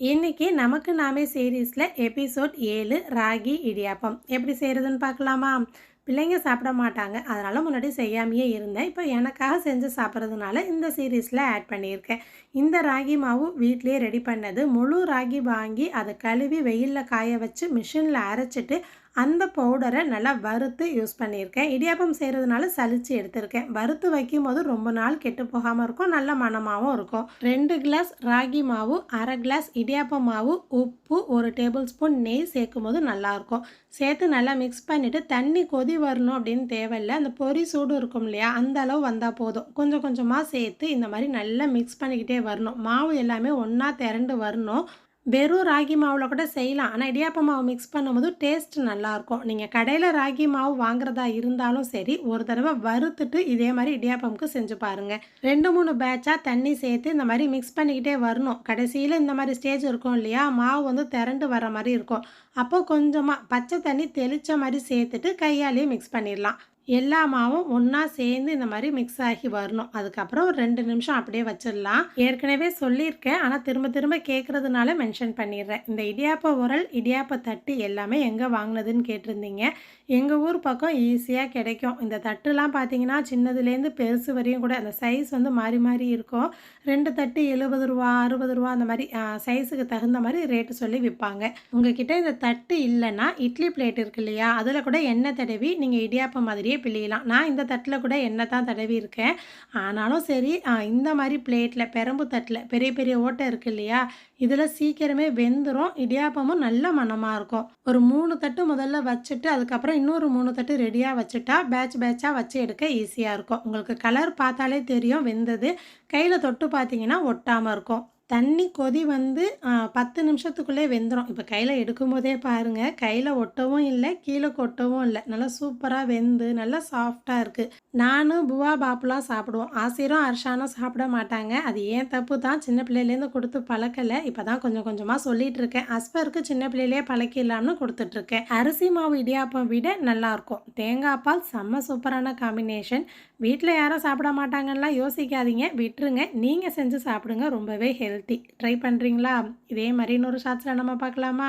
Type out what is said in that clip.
இன்னைக்கு நமக்கு நாமே சீரீஸில் எபிசோட் ஏழு ராகி இடியாப்பம். எப்படி செய்கிறதுன்னு பார்க்கலாமா? பிள்ளைங்க சாப்பிட மாட்டாங்க. அதனால் முன்னாடி செய்யாமையே இருந்தேன். இப்போ எனக்காக செஞ்சு சாப்பிட்றதுனால இந்த சீரீஸில் ஆட் பண்ணியிருக்கேன். இந்த ராகி மாவு வீட்லேயே ரெடி பண்ணது. முழு ராகி வாங்கி அதை கழுவி வெயிலில் காய வச்சு மிஷினில் அரைச்சிட்டு அந்த பவுடரை நல்லா வறுத்து யூஸ் பண்ணியிருக்கேன். இடியாப்பம் செய்கிறதுனால சலித்து எடுத்திருக்கேன். வறுத்து வைக்கும் போது ரொம்ப நாள் கெட்டு போகாமல் இருக்கும். நல்ல மணமாகவும் இருக்கும். ரெண்டு கிளாஸ் ராகி மாவு அரை கிளாஸ் இடியாப்பம் மாவு உப்பு ஒரு டேபிள் ஸ்பூன் நெய் சேர்க்கும் போது நல்லாயிருக்கும் சேர்த்து நல்லா மிக்ஸ் பண்ணிவிட்டு தண்ணி கொதி வரணும் அப்படின்னு தேவையில்லை. அந்த பொறி சூடு இருக்கும் இல்லையா அந்த அளவு வந்தால் போதும். கொஞ்சம் கொஞ்சமாக சேர்த்து இந்த மாதிரி நல்லா மிக்ஸ் பண்ணிக்கிட்டே வரணும். மாவு எல்லாமே ஒன்றா திரண்டு வரணும். வெறும் ராகி மாவில் கூட செய்யலாம். ஆனால் இடியாப்ப மாவு மிக்ஸ் பண்ணும்போது டேஸ்ட் நல்லாயிருக்கும். நீங்கள் கடையில் ராகி மாவு வாங்குறதா இருந்தாலும் சரி ஒரு தடவை வறுத்துட்டு இதே மாதிரி இடியாப்பமுக்கு செஞ்சு பாருங்கள் ரெண்டு மூணு பேட்சாக தண்ணி சேர்த்து இந்த மாதிரி மிக்ஸ் பண்ணிக்கிட்டே வரணும். கடைசியில் இந்த மாதிரி ஸ்டேஜ் இருக்கும் இல்லையா மாவு வந்து திரண்டு வர மாதிரி இருக்கும். அப்போ கொஞ்சமாக பச்சை தண்ணி தெளித்த மாதிரி சேர்த்துட்டு கையாலேயே மிக்ஸ் பண்ணிடலாம். எல்லா மாவும் ஒன்றா சேர்ந்து இந்த மாதிரி மிக்ஸ் ஆகி வரணும். அதுக்கப்புறம் ஒரு ரெண்டு நிமிஷம் அப்படியே வச்சிடலாம். ஏற்கனவே சொல்லியிருக்கேன். ஆனால் திரும்ப திரும்ப கேட்குறதுனால மென்ஷன் பண்ணிடுறேன். இந்த இடியாப்ப உரல் இடியாப்ப தட்டு எல்லாமே எங்கே வாங்கினதுன்னு கேட்டிருந்தீங்க. எங்கள் ஊர் பக்கம் ஈஸியாக கிடைக்கும். இந்த தட்டுலாம் பார்த்தீங்கன்னா சின்னதுலேருந்து பெருசு வரையும் கூட அந்த சைஸ் வந்து மாறி மாறி இருக்கும். ரெண்டு தட்டு எழுபது ரூபா அறுபது ரூபா அந்த மாதிரி சைஸுக்கு தகுந்த மாதிரி ரேட்டு சொல்லி விற்பாங்க. உங்ககிட்ட இந்த தட்டு இல்லைன்னா இட்லி பிளேட் இருக்கு இல்லையா? அதில் கூட எண்ணெய் தடவி நீங்கள் இடியாப்பம் மாதிரியே அப்படியே பிழியலாம் நான் இந்த தட்டில் கூட எண்ணெய் தான் தடவி இருக்கேன் ஆனாலும் சரி இந்த மாதிரி பிளேட்டில் பெரம்பு தட்டில் பெரிய பெரிய ஓட்டை இருக்குது இல்லையா? இதில் சீக்கிரமே வெந்துடும் இடியாப்பமும் நல்ல மனமாக இருக்கும். ஒரு மூணு தட்டு முதல்ல வச்சுட்டு அதுக்கப்புறம் இன்னொரு மூணு தட்டு ரெடியாக வச்சுட்டா பேட்ச் பேட்சாக வச்சு எடுக்க ஈஸியாக இருக்கும். உங்களுக்கு கலர் பார்த்தாலே தெரியும் வெந்தது. கையில் தொட்டு பார்த்தீங்கன்னா ஒட்டாமல் இருக்கும். தண்ணி கொதி வந்து பத்து நிமிஷத்துக்குள்ளே வெந்துடும் இப்போ கையில் எடுக்கும்போதே பாருங்கள் கையில் ஒட்டவும் இல்லை கீழே கொட்டவும் இல்லை. நல்லா சூப்பராக வெந்து நல்லா சாஃப்டாக இருக்குது நானும் புவா பாப்புலாம் சாப்பிடுவோம். ஆசிரம் அர்ஷானும் சாப்பிட மாட்டாங்க. அது ஏன் தப்பு தான்? சின்ன பிள்ளையிலேருந்து கொடுத்து பழக்கலை. இப்போ தான் கொஞ்சம் கொஞ்சமாக சொல்லிகிட்டு இருக்கேன். அஸ்பருக்கு சின்ன பிள்ளையிலே பழக்கிடலாம்னு கொடுத்துட்ருக்கேன் அரிசி மாவு இடியாப்பம் விட நல்லாயிருக்கும் தேங்காய் பால் செம்ம சூப்பரான காம்பினேஷன் வீட்டில் யாரும் சாப்பிட மாட்டாங்கன்னா யோசிக்காதீங்க. விட்டுருங்க. நீங்கள் செஞ்சு சாப்பிடுங்க. ரொம்பவே ஹெல்த் ஹெல்த்தி ட்ரை பண்ணுறீங்களா இதே மாதிரி இன்னொரு ஷார்ட்ஸில் நம்ம பார்க்கலாமா?